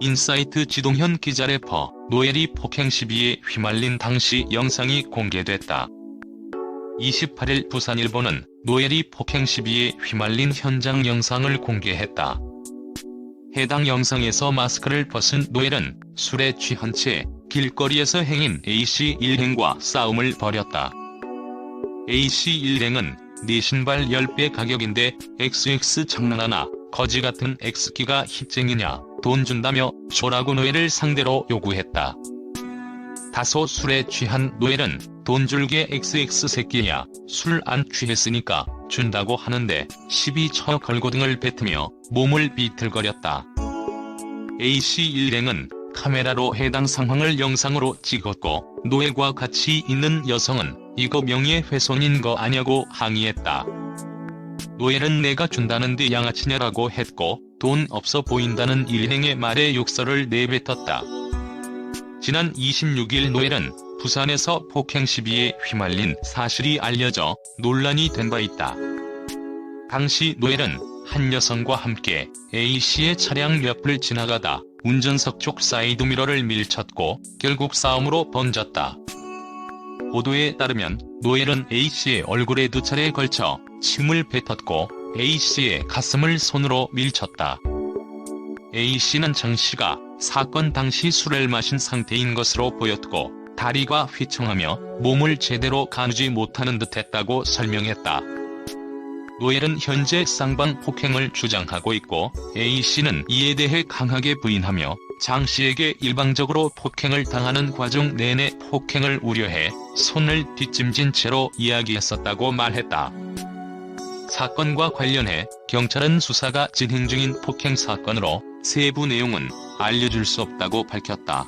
인사이트 지동현 기자 래퍼 노엘이 폭행 시비에 휘말린 당시 영상이 공개됐다. 28일 부산일보는 노엘이 폭행 시비에 휘말린 현장 영상을 공개했다. 해당 영상에서 마스크를 벗은 노엘은 술에 취한 채 길거리에서 행인 A씨 일행과 싸움을 벌였다. A씨 일행은 네 신발 10배 가격인데 XX 장난하나 거지 같은 X기가 힙쟁이냐 돈 준다며 쇼라고 노엘을 상대로 요구했다. 다소 술에 취한 노엘은 돈 줄게 XX 새끼야 술 안 취했으니까 준다고 하는데 시비 쳐 걸고 등을 뱉으며 몸을 비틀거렸다. A씨 일행은 카메라로 해당 상황을 영상으로 찍었고 노엘과 같이 있는 여성은 이거 명예훼손인 거 아냐고 항의했다. 노엘은 내가 준다는데 양아치냐라고 했고 돈 없어 보인다는 일행의 말에 욕설을 내뱉었다. 지난 26일 노엘은 부산에서 폭행 시비에 휘말린 사실이 알려져 논란이 된 바 있다. 당시 노엘은 한 여성과 함께 A씨의 차량 옆을 지나가다 운전석 쪽 사이드미러를 밀쳤고 결국 싸움으로 번졌다. 보도에 따르면 노엘은 A씨의 얼굴에 두 차례에 걸쳐 침을 뱉었고 A씨의 가슴을 손으로 밀쳤다. A씨는 정씨가 사건 당시 술을 마신 상태인 것으로 보였고 다리가 휘청하며 몸을 제대로 가누지 못하는 듯했다고 설명했다. 노엘은 현재 쌍방 폭행을 주장하고 있고 A씨는 이에 대해 강하게 부인하며 장씨에게 일방적으로 폭행을 당하는 과정 내내 폭행을 우려해 손을 뒷짐진 채로 이야기했었다고 말했다. 사건과 관련해 경찰은 수사가 진행 중인 폭행 사건으로 세부 내용은 알려줄 수 없다고 밝혔다.